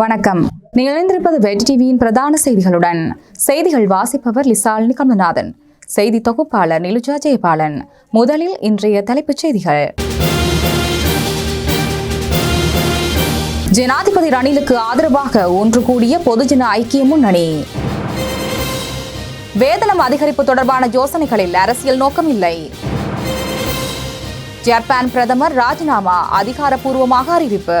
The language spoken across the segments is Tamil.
வணக்கம். நீங்கள் இணைந்திருப்பது வெற்றி டிவியின் பிரதான செய்திகளுடன். செய்திகள் வாசிப்பவர் லிசாலினி கமலநாதன். செய்தி தொகுப்பாளர் நிலுஜா ஜெயபாலன். முதலில் இன்றைய தலைப்புச் செய்திகள். ஜனாதிபதி ரணிலுக்கு ஆதரவாக ஒன்று கூடிய பொதுஜன ஐக்கிய முன்னணி. வேதனம் அதிகரிப்பு தொடர்பான யோசனைகளில் அரசியல் நோக்கம் இல்லை ஜப்பான் பிரதமர் ராஜினாமா அதிகாரப்பூர்வமாக அறிவிப்பு.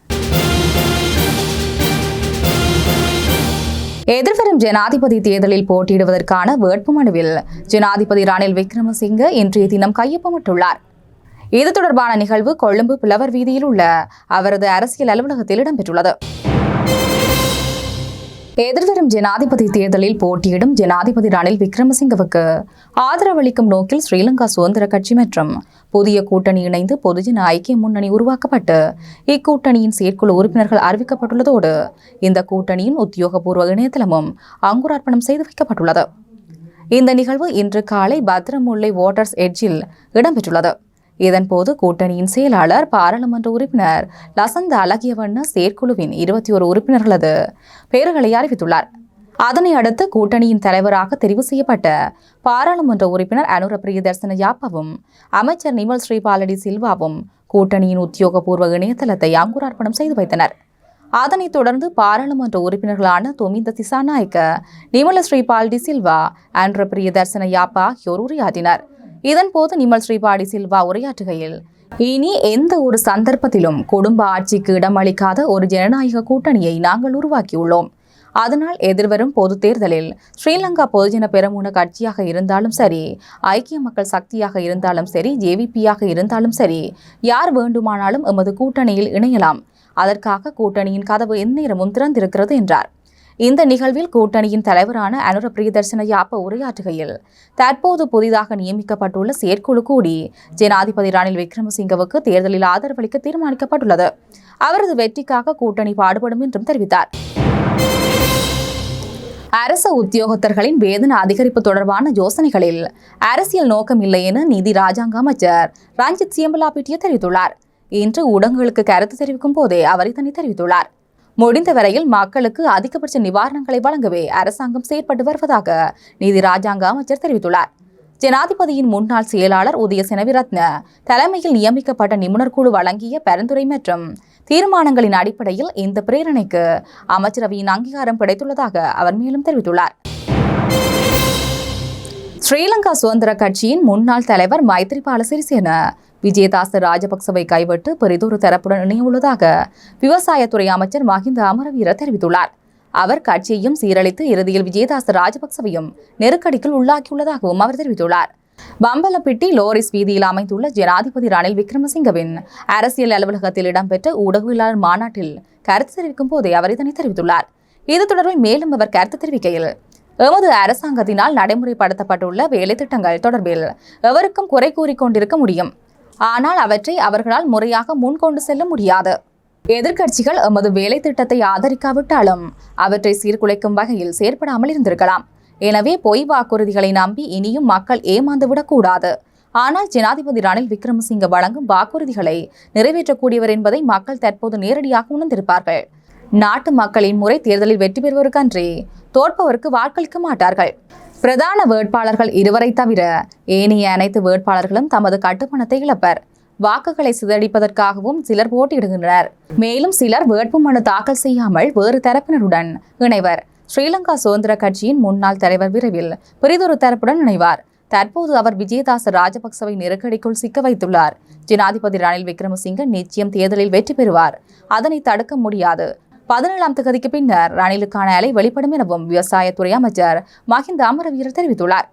எதிர்வரும் ஜனாதிபதி தேர்தலில் போட்டியிடுவதற்கான வேட்புமனுவில் ஜனாதிபதி ரணில் விக்ரமசிங்க இன்றைய தினம் கையொப்பமிட்டுள்ளார். இது தொடர்பான நிகழ்வு கொழும்பு புலவர் வீதியில் உள்ள அவரது அரசியல் அலுவலகத்தில் இடம்பெற்றுள்ளது. எதிர்வரும் ஜனாதிபதி தேர்தலில் போட்டியிடும் ஜனாதிபதி ரணில் விக்ரமசிங்கவுக்கு ஆதரவளிக்கும் நோக்கில் ஸ்ரீலங்கா சுதந்திர கட்சி மற்றும் புதிய கூட்டணி இணைந்து பொதுஜன ஐக்கிய முன்னணி உருவாக்கப்பட்டு இக்கூட்டணியின் செயற்குழு உறுப்பினர்கள் அறிவிக்கப்பட்டுள்ளதோடு இந்த கூட்டணியின் உத்தியோகபூர்வ இணையதளமும் அங்குரார்ப்பணம் செய்து வைக்கப்பட்டுள்ளது. இந்த நிகழ்வு இன்று காலை பத்ரமுல்லை வாட்டர்ஸ் எட்ஜில் இடம்பெற்றுள்ளது. இதன்போது கூட்டணியின் செயலாளர் பாராளுமன்ற உறுப்பினர் லசந்த அழகியவண்ண செயற்குழுவின் இருபத்தி ஒரு உறுப்பினர்களது பெயர்களை அறிவித்துள்ளார். அதனை அடுத்து கூட்டணியின் தலைவராக தெரிவு செய்யப்பட்ட பாராளுமன்ற உறுப்பினர் அனுர பிரியதர்சன யாப்பாவும் அமைச்சர் நிமல் ஸ்ரீபாலடி சில்வாவும் கூட்டணியின் உத்தியோகபூர்வ இணையதளத்தை அங்குரார்ப்பணம் செய்து வைத்தனர். அதனைத் தொடர்ந்து பாராளுமன்ற உறுப்பினர்களான தொமிந்த திசாநாயக்க நிமல ஸ்ரீபால் டி சில்வா அன்ற பிரியதர்சன யாப்பா ஆகியோர் உரையாற்றினர். இதன்போது நிமல் ஸ்ரீபாடி சில்வா உரையாற்றுகையில் இனி எந்த ஒரு சந்தர்ப்பத்திலும் குடும்ப ஆட்சிக்கு இடமளிக்காத ஒரு ஜனநாயக கூட்டணியை நாங்கள் உருவாக்கியுள்ளோம். அதனால் எதிர்வரும் பொதுத் தேர்தலில் ஸ்ரீலங்கா பொதுஜன பெரமுன கட்சியாக இருந்தாலும் சரி ஐக்கிய மக்கள் சக்தியாக இருந்தாலும் சரி ஜேவிபியாக இருந்தாலும் சரி யார் வேண்டுமானாலும் எமது கூட்டணியில் இணையலாம். அதற்காக கூட்டணியின் கதவு எந்நேரமும் திறந்திருக்கிறது என்றார். இந்த நிகழ்வில் கூட்டணியின் தலைவரான அனுர பிரியதர்சனயாப்ப உரையாற்றுகையில் தற்போது புதிதாக நியமிக்கப்பட்டுள்ள செயற்குழு கூடி ஜனாதிபதி ரணில் விக்ரமசிங்கவுக்கு தேர்தலில் ஆதரவளிக்க தீர்மானிக்கப்பட்டுள்ளது. அவரது வெற்றிக்காக கூட்டணி பாடுபடும் என்றும் தெரிவித்தார். அரசு உத்தியோகத்தர்களின் வேதன அதிகரிப்பு தொடர்பான யோசனைகளில் அரசியல் நோக்கம் இல்லை என நிதி ராஜாங்க அமைச்சர் ரஞ்சித் சியம்பலாபிட்டிய தெரிவித்துள்ளார். இன்று ஊடகங்களுக்கு கருத்து தெரிவிக்கும் போதே அவர் இதனை தெரிவித்துள்ளார். முடிந்த வரையில் மக்களுக்கு அதிகபட்ச நிவாரணங்களை வழங்கவே அரசாங்கம் செயற்பட்டு வருவதாக நிதி ராஜாங்க அமைச்சர் தெரிவித்துள்ளார். ஜனாதிபதியின் முன்னாள் செயலாளர் உதய செனவிரத்ன தலைமையில் நியமிக்கப்பட்ட நிபுணர் குழு வழங்கிய பரிந்துரை மற்றும் தீர்மானங்களின் அடிப்படையில் இந்த பிரேரணைக்கு அமைச்சரவையின் அங்கீகாரம் கிடைத்துள்ளதாக அவர் மேலும் தெரிவித்துள்ளார். ஸ்ரீலங்கா சுதந்திர கட்சியின் முன்னாள் தலைவர் மைத்ரிபால சிறிசேன விஜயதாச ராஜபக்சவை கைவிட்டு பெரிதொரு தரப்புடன் இணையவுள்ளதாக விவசாயத்துறை அமைச்சர் மஹிந்த அமரவீர தெரிவித்துள்ளார். அவர் கட்சியையும் சீரழித்து இறுதியில் விஜயதாச ராஜபக்சவையும் நெருக்கடிக்குள் உள்ளாக்கியுள்ளதாகவும் அவர் தெரிவித்துள்ளார். பம்பலப்பிட்டி லோரிஸ் வீதியில் அமைந்துள்ள ஜனாதிபதி ரணில் விக்ரமசிங்கவின் அரசியல் அலுவலகத்தில் இடம்பெற்ற ஊடகவியலாளர் மாநாட்டில் கருத்து தெரிவிக்கும் போதே அவர் இதனை தெரிவித்துள்ளார். இது தொடர்பில் மேலும் அவர் கருத்து தெரிவிக்கையில் எமது அரசாங்கத்தினால் நடைமுறைப்படுத்தப்பட்டுள்ள வேலை திட்டங்கள் தொடர்பில் எவருக்கும் குறை கூறிக்கொண்டிருக்க முடியும். ஆனால் அவற்றை அவர்களால் முறையாக முன்கொண்டு செல்ல முடியாது. எதிர்க்கட்சிகள் எமது வேலை திட்டத்தை ஆதரிக்காவிட்டாலும் அவற்றை சீர்குலைக்கும் வகையில் செயற்படாமல் இருந்திருக்கலாம். எனவே பொய் வாக்குறுதிகளை நம்பி இனியும் மக்கள் ஏமாந்துவிடக்கூடாது ஆனால் ஜனாதிபதி ரணில் விக்ரமசிங்க வழங்கும் வாக்குறுதிகளை நிறைவேற்றக்கூடியவர் என்பதை மக்கள் தற்போது நேரடியாக உணர்ந்திருப்பார்கள். நாட்டு மக்களின் முறை தேர்தலில் வெற்றி பெறுவதற்கன்றி தோற்பவருக்கு வாக்களிக்க மாட்டார்கள். பிரதான வேட்பாளர்கள் இருவரை தவிர ஏனைய அனைத்து வேட்பாளர்களும் தமது கட்டுப்பணத்தை இழப்பர். வாக்குகளை சிதறடிப்பதற்காகவும் சிலர் போட்டியிடுகின்றனர். மேலும் சிலர் வேட்புமனு தாக்கல் செய்யாமல் வேறு தரப்பினருடன் இணைவர். ஸ்ரீலங்கா சுதந்திர கட்சியின் முன்னாள் தலைவர் விரைவில் பிரிதொரு தரப்புடன் இணைவார். தற்போது அவர் விஜயதாச ராஜபக்சவை நெருக்கடிக்குள் சிக்க வைத்துள்ளார். ஜனாதிபதி ரணில் விக்ரமசிங்க நிச்சயம் தேர்தலில் வெற்றி பெறுவார். அதனை தடுக்க முடியாது. பதினேழாம் தகுதிக்கு பின்னர் ரணிலுக்கான அலை வெளிப்படும் எனவும் விவசாயத்துறை அமைச்சர் மஹிந்த அமரவீரர் தெரிவித்துள்ளார்.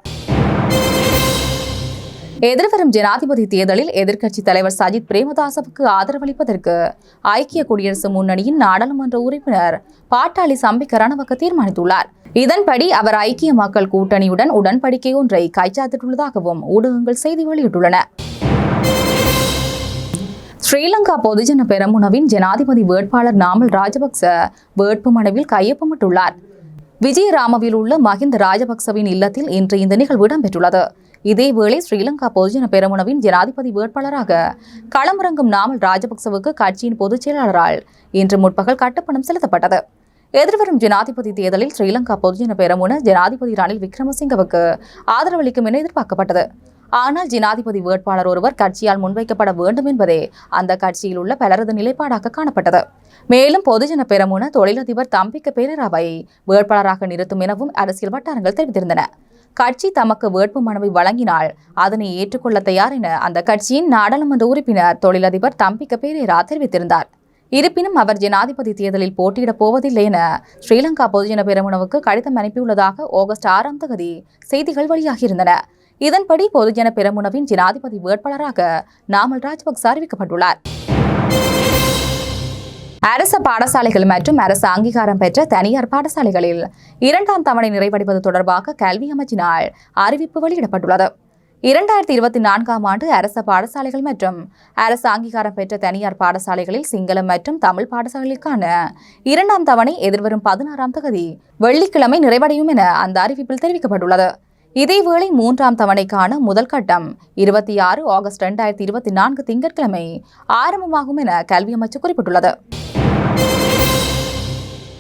எதிர்வரும் ஜனாதிபதி தேர்தலில் எதிர்க்கட்சித் தலைவர் சஜித் பிரேமதாசவுக்கு ஆதரவளிப்பதற்கு ஐக்கிய குடியரசு முன்னணியின் நாடாளுமன்ற உறுப்பினர் பாட்டாளி சம்பிக்க ரணவக்க தீர்மானித்துள்ளார். இதன்படி அவர் ஐக்கிய மக்கள் கூட்டணியுடன் உடன்படிக்கை ஒன்றை கைச்சாத்திட்டுள்ளதாகவும் ஊடகங்கள் செய்தி வெளியிட்டுள்ளன. ஸ்ரீலங்கா பொதுஜன பெரமுனவின் ஜனாதிபதி வேட்பாளர் நாமல் ராஜபக்ச வேட்புமனுவில் கையொப்பமிட்டுள்ளார். விஜயராமவில் உள்ள மஹிந்த ராஜபக்சவின் இல்லத்தில் இன்று இந்த நிகழ்வு இடம்பெற்றுள்ளது. இதேவேளை ஸ்ரீலங்கா பொதுஜன பெரமுனவின் ஜனாதிபதி வேட்பாளராக களமிறங்கும் நாமல் ராஜபக்சவுக்கு கட்சியின் பொதுச் செயலாளரால் இன்று முற்பகல் கட்டுப்பணம் செலுத்தப்பட்டது. எதிர்வரும் ஜனாதிபதி தேர்தலில் ஸ்ரீலங்கா பொதுஜன பெரமுன ஜனாதிபதி ரணில் விக்ரமசிங்கவுக்கு ஆதரவளிக்கும் என எதிர்பார்க்கப்பட்டது. ஆனால் ஜனாதிபதி வேட்பாளர் ஒருவர் கட்சியால் முன்வைக்கப்பட வேண்டும் என்பதே அந்த கட்சியில் உள்ள பலரது நிலைப்பாடாக காணப்பட்டது. மேலும் பொதுஜன பெரமுன தொழிலதிபர் தம்பிக்க பேரராவை வேட்பாளராக நிறுத்தும் எனவும் அரசியல் வட்டாரங்கள் தெரிவித்திருந்தன. கட்சி தமக்கு வேட்பு மனுவை வழங்கினால் அதனை ஏற்றுக்கொள்ள தயார் என அந்த கட்சியின் நாடாளுமன்ற உறுப்பினர் தொழிலதிபர் தம்பிக்க பேரேரா தெரிவித்திருந்தார். இருப்பினும் அவர் ஜனாதிபதி தேர்தலில் போட்டியிடப் போவதில்லை என ஸ்ரீலங்கா பொதுஜன பெருமுனவுக்கு கடிதம் அனுப்பியுள்ளதாக ஆகஸ்ட் ஆறாம் தேதி செய்திகள் வெளியாகியிருந்தன. இதன்படி பொதுஜன பெரமுனவின் ஜனாதிபதி வேட்பாளராக நாமல் ராஜபக்ச அறிவிக்கப்பட்டுள்ளார். அரச பாடசாலைகள் மற்றும் அரசு அங்கீகாரம் பெற்ற தனியார் பாடசாலைகளில் இரண்டாம் தவணை நிறைவடைவது தொடர்பாக கல்வி அமைச்சினால் அறிவிப்பு வெளியிடப்பட்டுள்ளது. இரண்டாயிரத்தி இருபத்தி நான்காம் ஆண்டு அரச பாடசாலைகள் மற்றும் அரசு அங்கீகாரம் பெற்ற தனியார் பாடசாலைகளில் சிங்களம் மற்றும் தமிழ் பாடசாலைகளுக்கான இரண்டாம் தவணை எதிர்வரும் பதினாறாம் தகுதி வெள்ளிக்கிழமை நிறைவடையும் என அந்த அறிவிப்பில் தெரிவிக்கப்பட்டுள்ளது. இதேவேளை மூன்றாம் தவணைக்கான முதல் கட்டம் இருபத்தி ஆறு ஆகஸ்ட் இரண்டாயிரத்தி இருபத்தி நான்கு திங்கட்கிழமை ஆரம்பமாகும் என கல்வி அமைச்சு குறிப்பிட்டுள்ளது.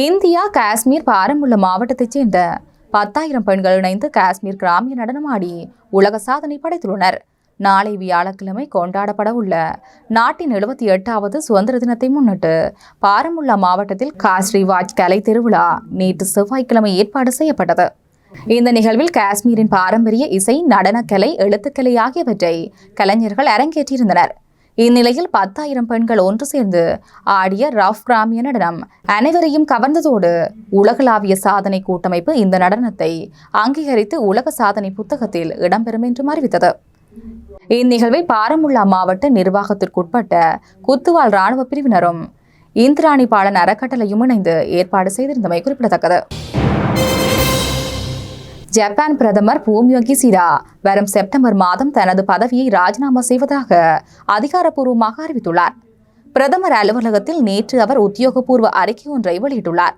இந்தியா காஷ்மீர் பாரமுள்ள மாவட்டத்தைச் சேர்ந்த பத்தாயிரம் பெண்கள் இணைந்து காஷ்மீர் கிராமிய நடனமாடி உலக சாதனை படைத்துள்ளனர். நாளை வியாழக்கிழமை கொண்டாடப்பட உள்ள நாட்டின் எழுபத்தி எட்டாவது சுதந்திர தினத்தை முன்னிட்டு பாரமுல்லா மாவட்டத்தில் காஸ்ரீ வாஜ் கலை திருவிழா நேற்று செவ்வாய்க்கிழமை ஏற்பாடு செய்யப்பட்டது. இந்த நிகழ்வில் காஷ்மீரின் பாரம்பரிய இசை நடனக்கலை எழுத்துக்கலை ஆகியவற்றை கலைஞர்கள் அரங்கேற்றியிருந்தனர். இந்நிலையில் பத்தாயிரம் பெண்கள் ஒன்று சேர்ந்து ஆடிய ரஃப் கிராமிய நடனம் அனைவரையும் கவர்ந்ததோடு உலகளாவிய சாதனை கூட்டமைப்பு இந்த நடனத்தை அங்கீகரித்து உலக சாதனை புத்தகத்தில் இடம்பெறும் என்றும் அறிவித்தது. இந்நிகழ்வை பாரமுல்லா மாவட்ட நிர்வாகத்திற்குட்பட்ட குத்துவால் ராணுவ பிரிவினரும் இந்திராணி பாலன் அறக்கட்டளையும் இணைந்து ஏற்பாடு செய்திருந்தமை குறிப்பிடத்தக்கது. ஜப்பான் பிரதமர் பூமியோ கிசிடா வரும் செப்டம்பர் மாதம் தனது பதவியை ராஜினாமா செய்வதாக அதிகாரப்பூர்வமாக அறிவித்துள்ளார். பிரதமர் அலுவலகத்தில் நேற்று அவர் உத்தியோகபூர்வ அறிக்கை ஒன்றை வெளியிட்டுள்ளார்.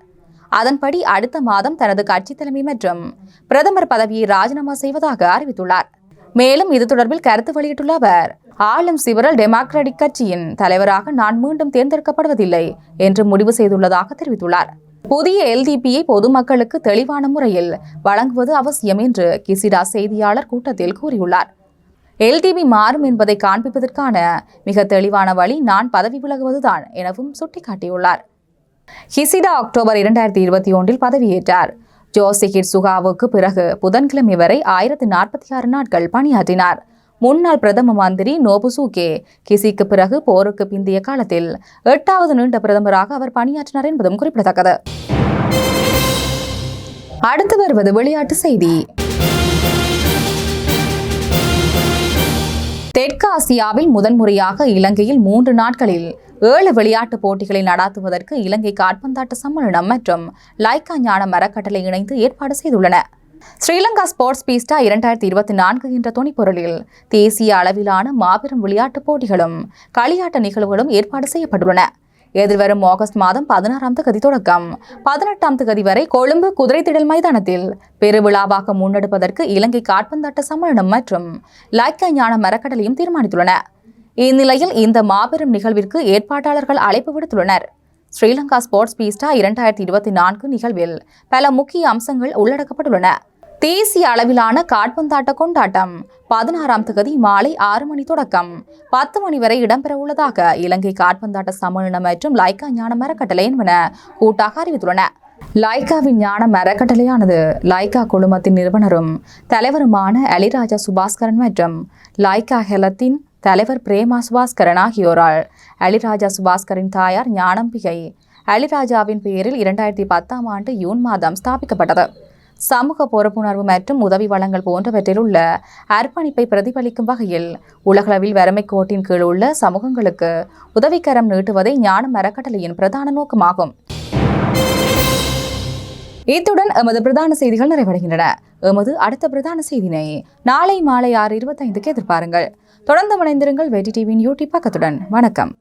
அதன்படி அடுத்த மாதம் தனது கட்சி தலைமை மற்றும் பிரதமர் பதவியை ராஜினாமா செய்வதாக அறிவித்துள்ளார். மேலும் இது தொடர்பில் கருத்து வெளியிட்டுள்ள அவர் ஆளும் சிவரல் டெமோக்ராட்டிக் கட்சியின் தலைவராக நான் மீண்டும் தேர்ந்தெடுக்கப்படுவதில்லை என்று முடிவு செய்துள்ளதாக தெரிவித்துள்ளார். புதிய எல்டிபியை பொதுமக்களுக்கு தெளிவான முறையில் வழங்குவது அவசியம் என்று கிசிடா செய்தியாளர் கூட்டத்தில் கூறியுள்ளார். எல்டிபி மாறும் என்பதை காண்பிப்பதற்கான மிக தெளிவான வழி நான் பதவி விலகுவதுதான் எனவும் சுட்டிக்காட்டியுள்ளார். ஹிசிடா அக்டோபர் இரண்டாயிரத்தி இருபத்தி ஒன்றில் பதவியேற்றார். ஜோசிஹிட் சுகாவுக்கு பிறகு புதன்கிழமை வரை ஆயிரத்து நாற்பத்தி ஆறு நாட்கள் பணியாற்றினார். முன்னாள் பிரதம மந்திரி நோபுசூகே. கிசிக்கு பிறகு போருக்கு பிந்தைய காலத்தில் எட்டாவது நீண்ட பிரதமராக அவர் பணியாற்றினார் என்பதும் குறிப்பிடத்தக்கது. அடுத்து வருவது விளையாட்டு செய்தி. தெற்காசியாவில் முதன்முறையாக இலங்கையில் மூன்று நாட்களில் ஏழு விளையாட்டுப் போட்டிகளை நடாத்துவதற்கு இலங்கை காற்பந்தாட்ட சம்மேளனம் மற்றும் லைக்கா ஞான மரக்கட்டளை இணைந்து ஏற்பாடு செய்துள்ளன. ஸ்ரீலங்கா ஸ்போர்ட்ஸ் பீஸ்டா இரண்டாயிரத்தி இருபத்தி நான்கு என்ற துணிப்பொருளில் தேசிய அளவிலான மாபெரும் விளையாட்டுப் போட்டிகளும் களியாட்ட நிகழ்வுகளும் ஏற்பாடு செய்யப்பட்டுள்ளன. எதிர்வரும் ஆகஸ்ட் மாதம் பதினாறாம் தேதி தொடக்கம். பதினெட்டாம் தேதி வரை கொழும்பு குதிரைத்திடல் மைதானத்தில் பெருவிழாவாக முன்னெடுப்பதற்கு இலங்கை காற்பந்தாட்ட சம்மேளனம் மற்றும் லைக்கா ஞான மரக்கடலையும் தீர்மானித்துள்ளன. இந்நிலையில் இந்த மாபெரும் நிகழ்விற்கு ஏற்பாட்டாளர்கள் அழைப்பு விடுத்துள்ளனர். ஸ்ரீலங்கா ஸ்போர்ட்ஸ் பீஸ்டா இரண்டாயிரத்தி இருபத்தி நான்கு நிகழ்வில் பல முக்கிய அம்சங்கள் உள்ளடக்கப்பட்டுள்ளன. தேசிய அளவிலான காட்பந்தாட்ட கொண்டாட்டம். பதினாறாம் தேதி மாலை ஆறு மணி தொடக்கம். பத்து மணி வரை இடம்பெற உள்ளதாக இலங்கை காட்பந்தாட்ட சம்மேளனம் மற்றும் லைக்கா ஞான மரக்கட்டளை என்பன கூட்டாக அறிவித்துள்ளன. லைக்காவின் ஞான மரக்கட்டளையானது லைக்கா குழுமத்தின் நிறுவனரும் தலைவருமான அலிராஜா சுபாஸ்கரன் மற்றும் லைக்கா ஹெலத்தின் தலைவர் பிரேமா சுபாஸ்கரன் ஆகியோரால் அலிராஜா சுபாஸ்கரின் தாயார் ஞானம்பிகை அலிராஜாவின் பெயரில் இரண்டாயிரத்தி பத்தாம் ஆண்டு ஜூன் மாதம் ஸ்தாபிக்கப்பட்டது. சமூக பொறுப்புணர்வு மற்றும் உதவி வழங்கல் போன்றவற்றில் உள்ள அர்ப்பணிப்பை பிரதிபலிக்கும் வகையில் உலகளவில் வறுமை கோட்டின் கீழ் உள்ள சமூகங்களுக்கு உதவிக்கரம் நீட்டுவதே ஞான மரக்கட்டளையின் பிரதான நோக்கமாகும். இத்துடன் எமது பிரதான செய்திகள் நிறைவடைகின்றன. எமது அடுத்த பிரதான செய்தினை நாளை மாலை ஆறு இருபத்தைந்துக்கு எதிர்பாருங்கள். தொடர்ந்து இணைந்திருங்கள் வெற்றி டிவியின் யூடியூப் பக்கத்துடன். வணக்கம்.